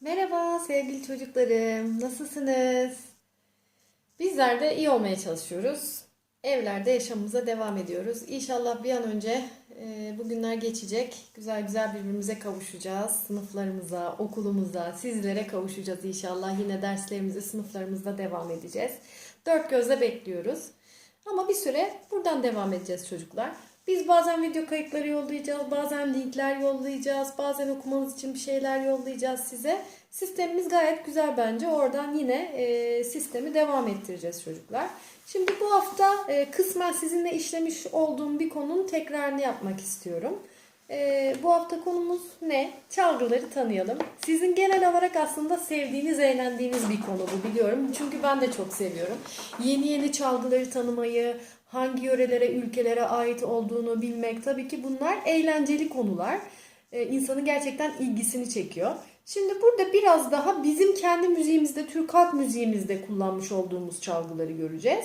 Merhaba sevgili çocuklarım. Nasılsınız? Bizler de iyi olmaya çalışıyoruz. Evlerde yaşamımıza devam ediyoruz. İnşallah bir an önce e, bu günler geçecek. Güzel güzel birbirimize kavuşacağız. Sınıflarımıza, okulumuza, sizlere kavuşacağız inşallah. Yine derslerimize, sınıflarımızda devam edeceğiz. Dört gözle bekliyoruz. Ama bir süre buradan devam edeceğiz çocuklar. Biz bazen video kayıtları yollayacağız, bazen linkler yollayacağız, bazen okumanız için bir şeyler yollayacağız size. Sistemimiz gayet güzel bence. Oradan yine e, sistemi devam ettireceğiz çocuklar. Şimdi bu hafta e, kısmen sizinle işlemiş olduğum bir konunun tekrarını yapmak istiyorum. E, bu hafta konumuz ne? Çalgıları tanıyalım. Sizin genel olarak aslında sevdiğiniz, eğlendiğiniz bir konu bu biliyorum. Çünkü ben de çok seviyorum. Yeni yeni çalgıları tanımayı, hangi yörelere, ülkelere ait olduğunu bilmek tabii ki bunlar eğlenceli konular. Ee, insanın gerçekten ilgisini çekiyor. Şimdi burada biraz daha bizim kendi müziğimizde, Türk halk müziğimizde kullanmış olduğumuz çalgıları göreceğiz.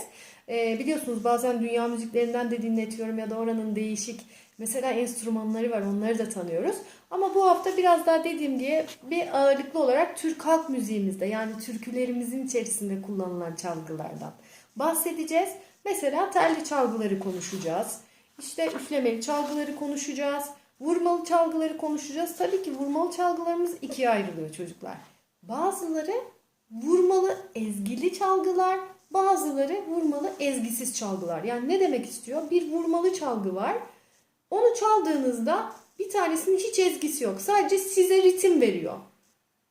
Ee, biliyorsunuz bazen dünya müziklerinden de dinletiyorum ya da oranın değişik mesela enstrümanları var onları da tanıyoruz. Ama bu hafta biraz daha dediğim gibi bir ağırlıklı olarak Türk halk müziğimizde yani türkülerimizin içerisinde kullanılan çalgılardan bahsedeceğiz. Mesela telli çalgıları konuşacağız. İşte üflemeli çalgıları konuşacağız. Vurmalı çalgıları konuşacağız. Tabii ki vurmalı çalgılarımız ikiye ayrılıyor çocuklar. Bazıları vurmalı ezgili çalgılar, bazıları vurmalı ezgisiz çalgılar. Yani ne demek istiyor? Bir vurmalı çalgı var. Onu çaldığınızda bir tanesinin hiç ezgisi yok. Sadece size ritim veriyor.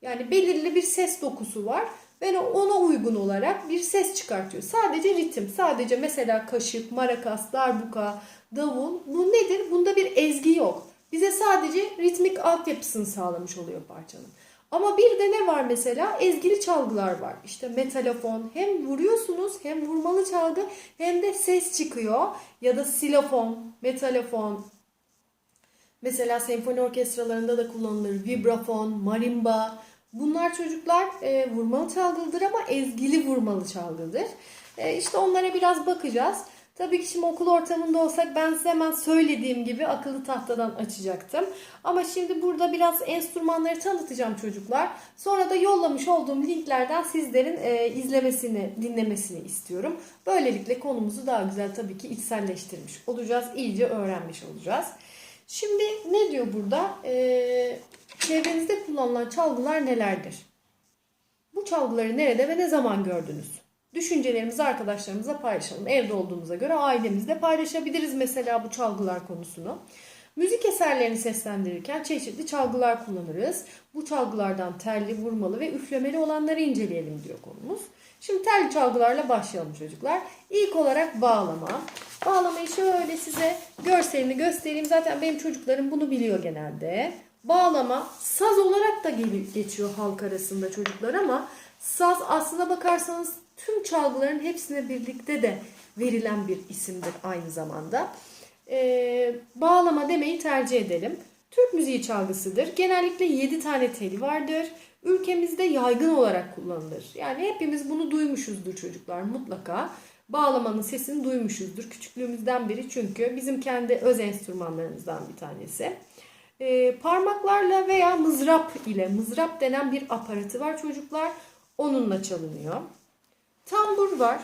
Yani belirli bir ses dokusu var ve ona uygun olarak bir ses çıkartıyor. Sadece ritim, sadece mesela kaşık, marakas, darbuka, davul bu nedir? Bunda bir ezgi yok. Bize sadece ritmik altyapısını sağlamış oluyor parçanın. Ama bir de ne var mesela? Ezgili çalgılar var. İşte metalofon. Hem vuruyorsunuz hem vurmalı çalgı hem de ses çıkıyor. Ya da silofon, metalofon. Mesela senfoni orkestralarında da kullanılır. Vibrafon, marimba. Bunlar çocuklar e, vurmalı çalgıdır ama ezgili vurmalı çalgıdır. E, işte onlara biraz bakacağız. Tabii ki şimdi okul ortamında olsak ben size hemen söylediğim gibi akıllı tahtadan açacaktım. Ama şimdi burada biraz enstrümanları tanıtacağım çocuklar. Sonra da yollamış olduğum linklerden sizlerin e, izlemesini, dinlemesini istiyorum. Böylelikle konumuzu daha güzel tabii ki içselleştirmiş olacağız. iyice öğrenmiş olacağız. Şimdi ne diyor burada? Ee, çevrenizde kullanılan çalgılar nelerdir? Bu çalgıları nerede ve ne zaman gördünüz? Düşüncelerimizi arkadaşlarımıza paylaşalım. Evde olduğumuza göre ailemizde paylaşabiliriz mesela bu çalgılar konusunu. Müzik eserlerini seslendirirken çeşitli çalgılar kullanırız. Bu çalgılardan telli, vurmalı ve üflemeli olanları inceleyelim diyor konumuz. Şimdi telli çalgılarla başlayalım çocuklar. İlk olarak bağlama. Bağlamayı şöyle size görselini göstereyim. Zaten benim çocuklarım bunu biliyor genelde. Bağlama saz olarak da geçiyor halk arasında çocuklar ama saz aslına bakarsanız tüm çalgıların hepsine birlikte de verilen bir isimdir aynı zamanda. Ee, bağlama demeyi tercih edelim. Türk müziği çalgısıdır. Genellikle 7 tane teli vardır. Ülkemizde yaygın olarak kullanılır. Yani hepimiz bunu duymuşuzdur çocuklar mutlaka. Bağlamanın sesini duymuşuzdur küçüklüğümüzden beri çünkü bizim kendi öz enstrümanlarımızdan bir tanesi. Ee, parmaklarla veya mızrap ile, mızrap denen bir aparatı var çocuklar. Onunla çalınıyor. Tambur var.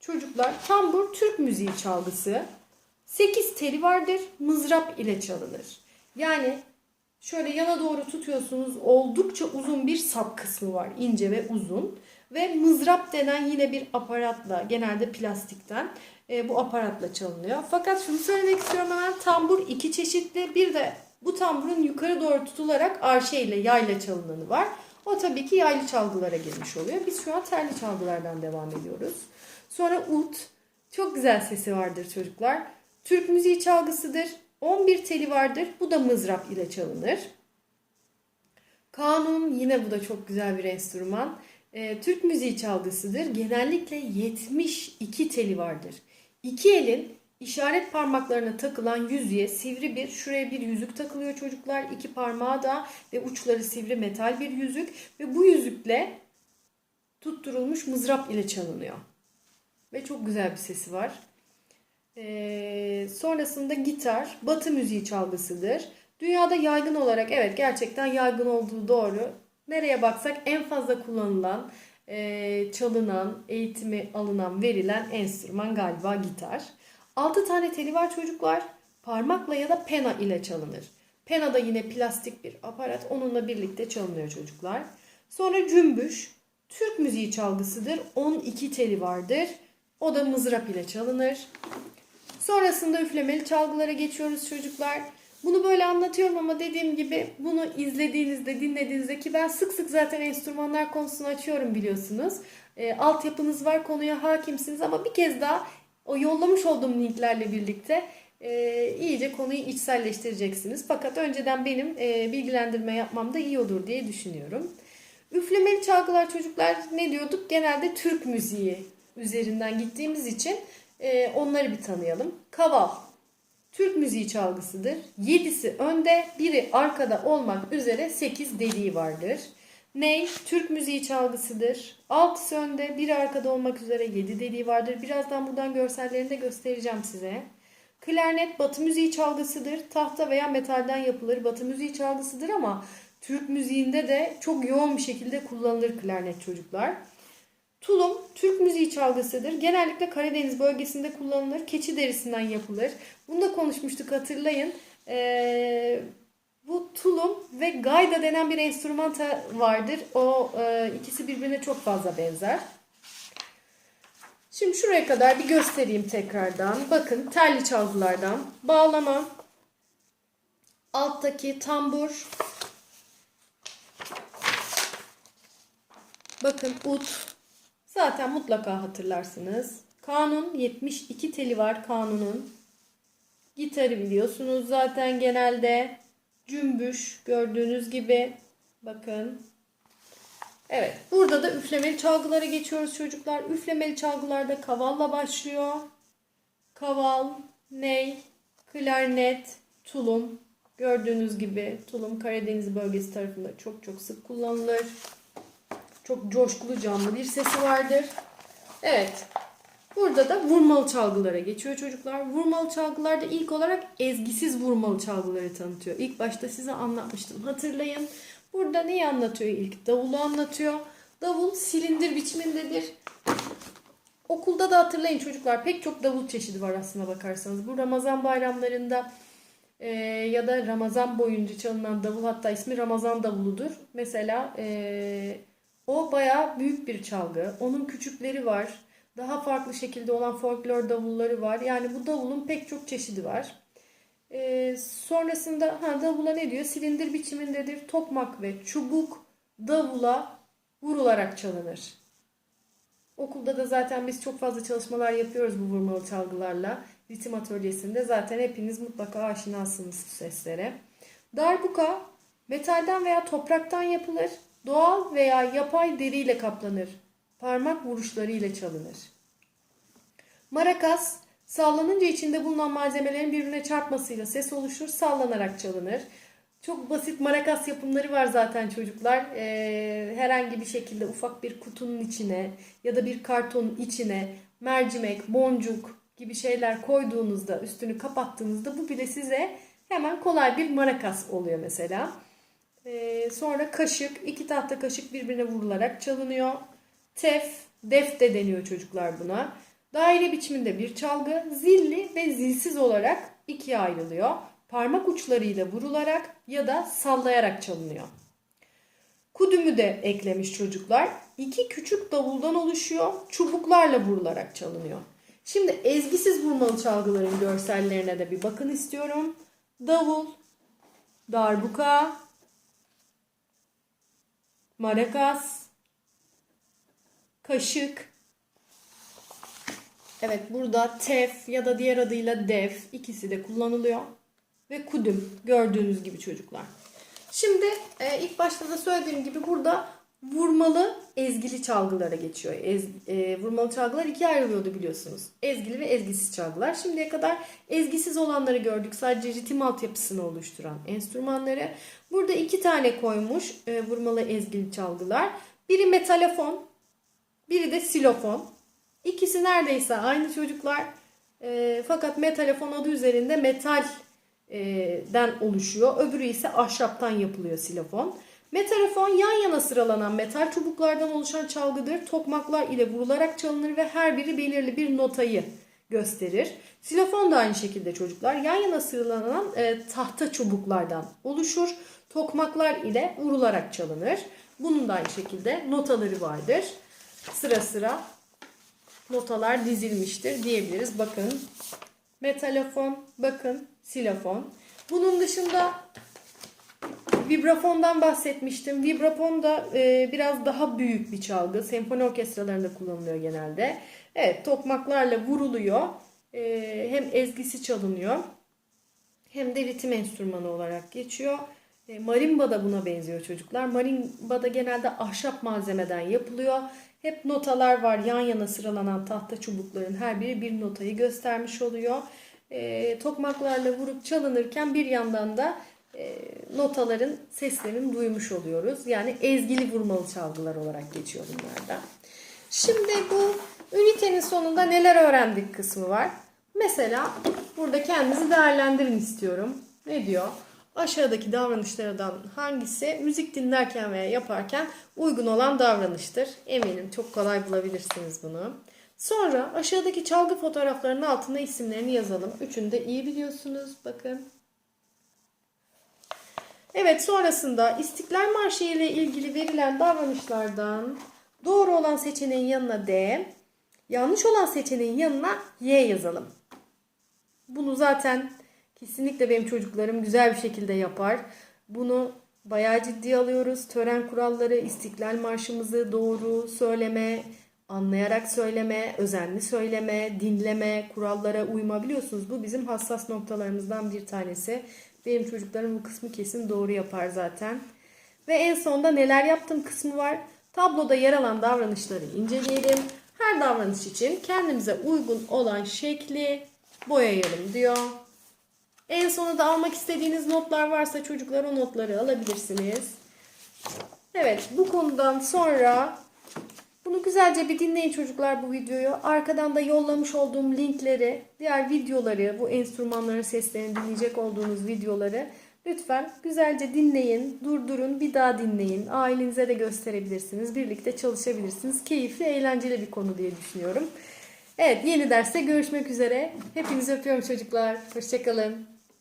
Çocuklar tambur Türk müziği çalgısı. 8 teli vardır. Mızrap ile çalınır. Yani şöyle yana doğru tutuyorsunuz. Oldukça uzun bir sap kısmı var. ince ve uzun. Ve mızrap denen yine bir aparatla genelde plastikten e, bu aparatla çalınıyor. Fakat şunu söylemek istiyorum hemen tambur iki çeşitli. Bir de bu tamburun yukarı doğru tutularak arşe ile yayla çalınanı var. O tabii ki yaylı çalgılara girmiş oluyor. Biz şu an telli çalgılardan devam ediyoruz. Sonra ut. Çok güzel sesi vardır çocuklar. Türk müziği çalgısıdır. 11 teli vardır. Bu da mızrap ile çalınır. Kanun yine bu da çok güzel bir enstrüman. Ee, Türk müziği çalgısıdır. Genellikle 72 teli vardır. İki elin işaret parmaklarına takılan yüzüğe sivri bir, şuraya bir yüzük takılıyor çocuklar. İki parmağı da ve uçları sivri metal bir yüzük ve bu yüzükle tutturulmuş mızrap ile çalınıyor. Ve çok güzel bir sesi var. Ee, sonrasında gitar, batı müziği çalgısıdır. Dünyada yaygın olarak evet gerçekten yaygın olduğu doğru. Nereye baksak en fazla kullanılan, e, çalınan, eğitimi alınan, verilen enstrüman galiba gitar. 6 tane teli var çocuklar. Parmakla ya da pena ile çalınır. Pena da yine plastik bir aparat. Onunla birlikte çalınıyor çocuklar. Sonra cümbüş. Türk müziği çalgısıdır. 12 teli vardır. O da mızrap ile çalınır. Sonrasında üflemeli çalgılara geçiyoruz çocuklar. Bunu böyle anlatıyorum ama dediğim gibi bunu izlediğinizde, dinlediğinizde ki ben sık sık zaten enstrümanlar konusunu açıyorum biliyorsunuz. E, altyapınız var, konuya hakimsiniz ama bir kez daha o yollamış olduğum linklerle birlikte e, iyice konuyu içselleştireceksiniz. Fakat önceden benim e, bilgilendirme yapmam da iyi olur diye düşünüyorum. Üflemeli çalgılar çocuklar ne diyorduk? Genelde Türk müziği üzerinden gittiğimiz için e, onları bir tanıyalım. Kaval. Türk müziği çalgısıdır. Yedisi önde, biri arkada olmak üzere 8 deliği vardır. Ney, Türk müziği çalgısıdır. Altısı önde, biri arkada olmak üzere 7 deliği vardır. Birazdan buradan görsellerini de göstereceğim size. Klarnet batı müziği çalgısıdır. Tahta veya metalden yapılır. Batı müziği çalgısıdır ama Türk müziğinde de çok yoğun bir şekilde kullanılır klarnet çocuklar. Tulum Türk müziği çalgısıdır. Genellikle Karadeniz bölgesinde kullanılır. Keçi derisinden yapılır. Bunu da konuşmuştuk hatırlayın. Ee, bu tulum ve gayda denen bir enstrüman ta- vardır. O e, ikisi birbirine çok fazla benzer. Şimdi şuraya kadar bir göstereyim tekrardan. Bakın telli çalgılardan bağlama, alttaki tambur, bakın ut, zaten mutlaka hatırlarsınız. Kanun 72 teli var kanunun. Gitarı biliyorsunuz zaten genelde. Cümbüş gördüğünüz gibi. Bakın. Evet. Burada da üflemeli çalgılara geçiyoruz çocuklar. Üflemeli çalgılarda kavalla başlıyor. Kaval, ney, klarnet, tulum. Gördüğünüz gibi tulum Karadeniz bölgesi tarafında çok çok sık kullanılır. Çok coşkulu canlı bir sesi vardır. Evet. Burada da vurmalı çalgılara geçiyor çocuklar. Vurmalı çalgılarda ilk olarak ezgisiz vurmalı çalgıları tanıtıyor. İlk başta size anlatmıştım. Hatırlayın. Burada neyi anlatıyor ilk? Davulu anlatıyor. Davul silindir biçimindedir. Okulda da hatırlayın çocuklar pek çok davul çeşidi var aslına bakarsanız. Bu Ramazan bayramlarında e, ya da Ramazan boyunca çalınan davul hatta ismi Ramazan davuludur. Mesela e, o bayağı büyük bir çalgı. Onun küçükleri var. Daha farklı şekilde olan folklor davulları var. Yani bu davulun pek çok çeşidi var. Ee, sonrasında ha, davula ne diyor? Silindir biçimindedir. Tokmak ve çubuk davula vurularak çalınır. Okulda da zaten biz çok fazla çalışmalar yapıyoruz bu vurmalı çalgılarla. Ritim atölyesinde zaten hepiniz mutlaka aşinasınız bu seslere. Darbuka metalden veya topraktan yapılır. Doğal veya yapay deriyle kaplanır. Parmak vuruşları ile çalınır. Marakas sallanınca içinde bulunan malzemelerin birbirine çarpmasıyla ses oluşur, sallanarak çalınır. Çok basit marakas yapımları var zaten çocuklar. Ee, herhangi bir şekilde ufak bir kutunun içine ya da bir kartonun içine mercimek, boncuk gibi şeyler koyduğunuzda, üstünü kapattığınızda bu bile size hemen kolay bir marakas oluyor mesela. Ee, sonra kaşık, iki tahta kaşık birbirine vurularak çalınıyor. Tef, def de deniyor çocuklar buna. Daire biçiminde bir çalgı zilli ve zilsiz olarak ikiye ayrılıyor. Parmak uçlarıyla vurularak ya da sallayarak çalınıyor. Kudümü de eklemiş çocuklar. İki küçük davuldan oluşuyor. Çubuklarla vurularak çalınıyor. Şimdi ezgisiz vurmalı çalgıların görsellerine de bir bakın istiyorum. Davul, darbuka, marakas, kaşık. Evet burada tef ya da diğer adıyla def ikisi de kullanılıyor. Ve kudüm gördüğünüz gibi çocuklar. Şimdi e, ilk başta da söylediğim gibi burada vurmalı ezgili çalgılara geçiyor. Ez, e, vurmalı çalgılar ikiye ayrılıyordu biliyorsunuz. Ezgili ve ezgisiz çalgılar. Şimdiye kadar ezgisiz olanları gördük. Sadece ritim altyapısını oluşturan enstrümanları. Burada iki tane koymuş e, vurmalı ezgili çalgılar. Biri metalofon, biri de silofon. İkisi neredeyse aynı çocuklar. E, fakat metalofon adı üzerinde metal e, oluşuyor. Öbürü ise ahşaptan yapılıyor silofon. Metalofon yan yana sıralanan metal çubuklardan oluşan çalgıdır. Tokmaklar ile vurularak çalınır ve her biri belirli bir notayı gösterir. Silofon da aynı şekilde çocuklar yan yana sıralanan e, tahta çubuklardan oluşur. Tokmaklar ile vurularak çalınır. Bunun da aynı şekilde notaları vardır. Sıra sıra notalar dizilmiştir diyebiliriz. Bakın metalofon, bakın silofon. Bunun dışında Vibrafondan bahsetmiştim. Vibrafon da e, biraz daha büyük bir çalgı. Senfoni orkestralarında kullanılıyor genelde. Evet, tokmaklarla vuruluyor. E, hem ezgisi çalınıyor hem de ritim enstrümanı olarak geçiyor. E, marimba da buna benziyor çocuklar. Marimba da genelde ahşap malzemeden yapılıyor. Hep notalar var yan yana sıralanan tahta çubukların her biri bir notayı göstermiş oluyor. E, tokmaklarla vurup çalınırken bir yandan da e, notaların seslerini duymuş oluyoruz. Yani ezgili vurmalı çalgılar olarak geçiyor bunlarda. Şimdi bu ünitenin sonunda neler öğrendik kısmı var. Mesela burada kendinizi değerlendirin istiyorum. Ne diyor? Aşağıdaki davranışlardan hangisi müzik dinlerken veya yaparken uygun olan davranıştır? Eminim çok kolay bulabilirsiniz bunu. Sonra aşağıdaki çalgı fotoğraflarının altına isimlerini yazalım. Üçünü de iyi biliyorsunuz. Bakın. Evet sonrasında İstiklal Marşı ile ilgili verilen davranışlardan doğru olan seçeneğin yanına D, yanlış olan seçeneğin yanına Y yazalım. Bunu zaten kesinlikle benim çocuklarım güzel bir şekilde yapar. Bunu bayağı ciddi alıyoruz. Tören kuralları, İstiklal Marşımızı doğru söyleme, anlayarak söyleme, özenli söyleme, dinleme, kurallara uyma biliyorsunuz. Bu bizim hassas noktalarımızdan bir tanesi. Benim çocuklarım bu kısmı kesin doğru yapar zaten. Ve en sonda neler yaptım kısmı var. Tabloda yer alan davranışları inceleyelim. Her davranış için kendimize uygun olan şekli boyayalım diyor. En sonunda almak istediğiniz notlar varsa çocuklar o notları alabilirsiniz. Evet bu konudan sonra bunu güzelce bir dinleyin çocuklar bu videoyu. Arkadan da yollamış olduğum linkleri, diğer videoları, bu enstrümanların seslerini dinleyecek olduğunuz videoları lütfen güzelce dinleyin, durdurun, bir daha dinleyin. Ailenize de gösterebilirsiniz, birlikte çalışabilirsiniz. Keyifli, eğlenceli bir konu diye düşünüyorum. Evet, yeni derste görüşmek üzere. Hepinizi öpüyorum çocuklar. Hoşçakalın.